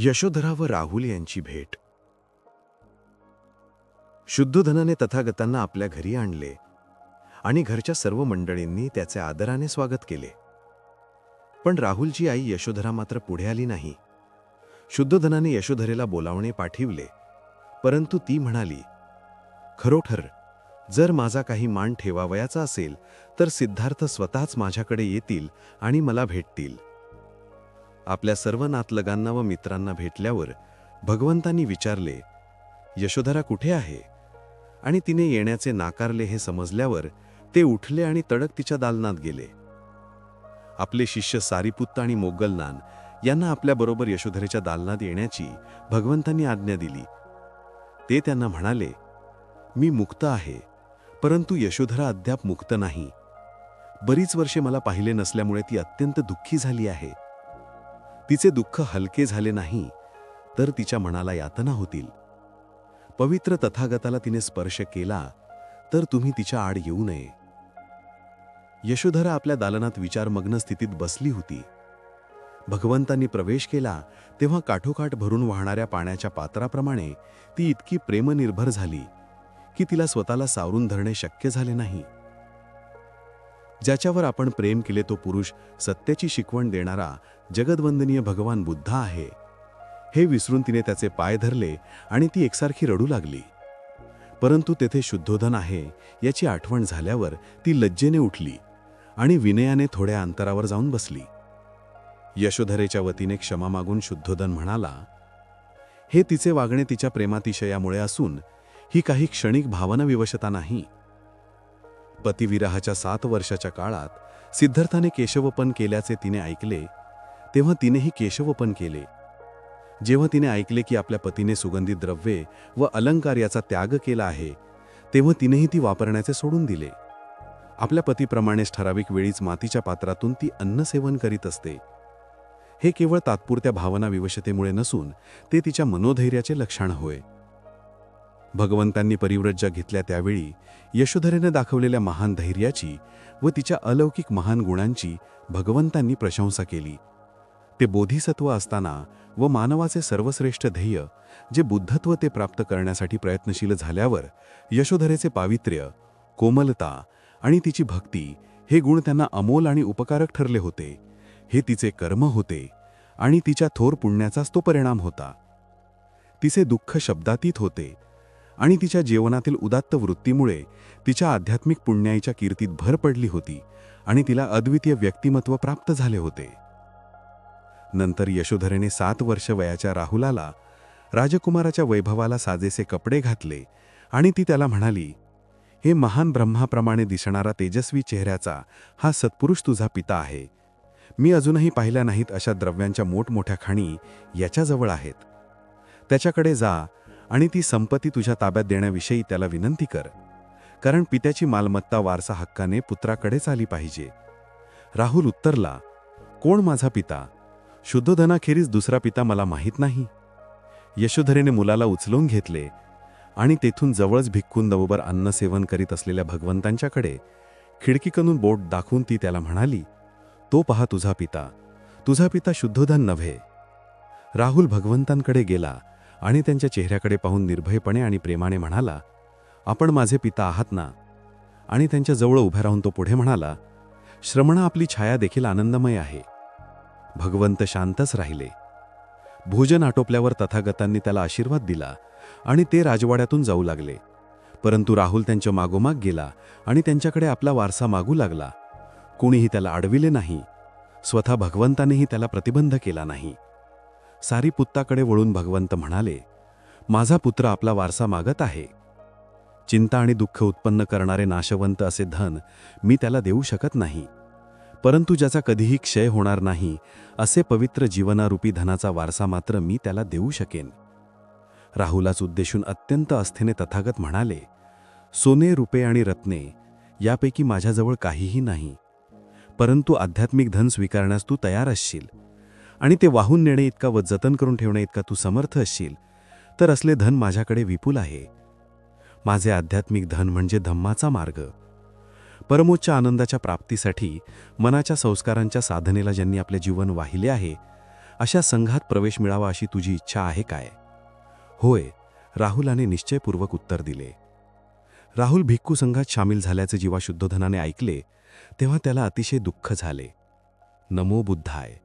यशोधरा व राहुल यांची भेट. शुद्धोधनाने तथागतांना आपल्या घरी आणले आणि घरच्या सर्व मंडळींनी त्याचे आदराने स्वागत केले. पण राहुलची आई यशोधरा मात्र पुढे आली नाही. शुद्धोधनाने यशोधरेला बोलावणे पाठविले परंतु ती म्हणाली खरोखर जर माझा काही मान ठेवावयाचा असेल तर सिद्धार्थ स्वतःच माझ्याकडे येतील आणि मला भेटतील. आपल्या सर्व नातलगांना व मित्रांना भेटल्यावर भगवंतांनी विचारले यशोधरा कुठे आहे? आणि तिने येण्याचे नाकारले हे समजल्यावर ते उठले आणि तडक तिच्या दालनात गेले. आपले शिष्य सारीपुत्त आणि मोगलनान यांना आपल्याबरोबर यशोधरेच्या दालनात येण्याची भगवंतांनी आज्ञा दिली. ते त्यांना म्हणाले मी मुक्त आहे परंतु यशोधरा अद्याप मुक्त नाही. बरीच वर्षे मला पाहिले नसल्यामुळे ती अत्यंत दुःखी झाली आहे. तिचे दुःख हलके झाले नाही तर तिच्या मनाला यातना होतील. पवित्र तथागताला तिने स्पर्श केला तर तुम्ही तिच्या आड येऊ नये. यशोधरा आपल्या दालनात विचारमग्न स्थितीत बसली होती. भगवंतांनी प्रवेश केला तेव्हा काठोकाठ भरून वाहणाऱ्या पाण्याच्या पात्राप्रमाणे ती इतकी प्रेमनिर्भर झाली की तिला स्वतःला सावरून धरणे शक्य झाले नाही. ज्याच्यावर आपण प्रेम केले तो पुरुष सत्याची शिकवण देणारा जगदवंदनीय भगवान बुद्ध आहे. हे विसरून तिने त्याचे पाय धरले आणि ती एकसारखी रडू लागली. परंतु तेथे शुद्धोधन आहे याची आठवण झाल्यावर ती लज्जेने उठली आणि विनयाने थोड्या अंतरावर जाऊन बसली. यशोधरेच्या वतीने क्षमा मागून शुद्धोधन म्हणाला हे तिचे वागणे तिच्या प्रेमातिशयामुळे असून ही काही क्षणिक भावनाविवशता नाही. पतिविराहाच्या सात वर्षाच्या काळात सिद्धार्थाने केशवपन केल्याचे तिने ऐकले तेव्हा तिनेही केशवपन केले. जेव्हा तिने ऐकले की आपल्या पतीने सुगंधित द्रव्ये व अलंकार याचा त्याग केला आहे तेव्हा तिनेही ती वापरण्याचे सोडून दिले. आपल्या पतीप्रमाणेच ठराविक वेळीच मातीच्या पात्रातून ती अन्नसेवन करीत असते. हे केवळ तात्पुरत्या भावना विवशतेमुळे नसून ते तिच्या मनोधैर्याचे लक्षण होय. भगवंतांनी परिव्रज्जा घेतल्या त्यावेळी यशोधरेनं दाखवलेल्या महान धैर्याची व तिच्या अलौकिक महान गुणांची भगवंतांनी प्रशंसा केली. ते बोधिसत्व असताना व मानवाचे सर्वश्रेष्ठ ध्येय जे बुद्धत्व ते प्राप्त करण्यासाठी प्रयत्नशील झाल्यावर यशोधरेचे पावित्र्य कोमलता आणि तिची भक्ती हे गुण त्यांना अमोल आणि उपकारक ठरले होते. हे तिचे कर्म होते आणि तिच्या थोर पुण्याचाच तो परिणाम होता. तिचे दुःख शब्दातीत होते. आणि तिच्या जीवनातील उदात्त वृत्तीमुळे तिच्या आध्यात्मिक पुण्याईच्या कीर्तीत भर पडली होती आणि तिला अद्वितीय व्यक्तिमत्व प्राप्त झाले होते. नंतर यशोधरेने सात वर्ष वयाच्या राहुलाला राजकुमाराच्या वैभवाला साजेसे कपडे घातले आणि ती त्याला म्हणाली हे महान ब्रह्माप्रमाणे दिसणारा तेजस्वी चेहऱ्याचा हा सत्पुरुष तुझा पिता आहे. मी अजूनही पाहिल्या नाहीत अशा द्रव्यांच्या मोठमोठ्या खाणी याच्याजवळ आहेत. त्याच्याकडे जा आणि ती संपत्ती तुझ्या ताब्यात देण्याविषयी त्याला विनंती कर. कारण पित्याची मालमत्ता वारसा हक्काने पुत्राकडेच आली पाहिजे. राहुल उत्तरला कोण माझा पिता? शुद्धोधनाखेरीज दुसरा पिता मला माहीत नाही. यशोधरेने मुलाला उचलून घेतले आणि तेथून जवळच भिक्खून दवोबर अन्नसेवन करीत असलेल्या भगवंतांच्याकडे खिडकीकडून बोट दाखवून ती त्याला म्हणाली तो पहा तुझा पिता. तुझा पिता शुद्धोधन नव्हे. राहुल भगवंतांकडे गेला आणि त्यांच्या चेहऱ्याकडे पाहून निर्भयपणे आणि प्रेमाने म्हणाला आपण माझे पिता आहात ना? आणि त्यांच्या जवळ उभ्या राहून तो पुढे म्हणाला श्रमणा आपली छाया देखील आनंदमय आहे. भगवंत शांतच राहिले. भोजन आटोपल्यावर तथागतांनी त्याला आशीर्वाद दिला आणि ते राजवाड्यातून जाऊ लागले. परंतु राहुल त्यांच्या मागोमाग गेला आणि त्यांच्याकडे आपला वारसा मागू लागला. कोणीही त्याला अडविले नाही. स्वतः भगवंतानेही त्याला प्रतिबंध केला नाही. सारी पुत्ताकडे वळून भगवंत म्हणाले माझा पुत्र आपला वारसा मागत आहे. चिंता आणि दुःख उत्पन्न करणारे नाशवंत असे धन मी त्याला देऊ शकत नाही. परंतु ज्याचा कधीही क्षय होणार नाही असे पवित्र जीवनारूपी धनाचा वारसा मात्र मी त्याला देऊ शकेन. राहुलाच उद्देशून अत्यंत अस्थेने तथागत म्हणाले सोने रुपे आणि रत्ने यापैकी माझ्याजवळ काहीही नाही. परंतु आध्यात्मिक धन स्वीकारण्यास तू तयार असशील. आणि ते वाहून नेणे इतका व जतन करून ठेवणे इतका तू समर्थ असशील तर असले धन माझ्याकडे विपुल आहे. माझे आध्यात्मिक धन म्हणजे धम्माचा मार्ग. परमोच्च आनंदाच्या प्राप्तीसाठी मनाच्या संस्कारांच्या साधनेला ज्यांनी आपले जीवन वाहिले आहे अशा संघात प्रवेश मिळावा अशी तुझी इच्छा आहे काय? होय राहुलाने निश्चयपूर्वक उत्तर दिले. राहुल भिक्खू संघात सामील झाल्याचे जेव्हा शुद्धोधनाने ऐकले तेव्हा त्याला अतिशय दुःख झाले. नमो बुद्धाय.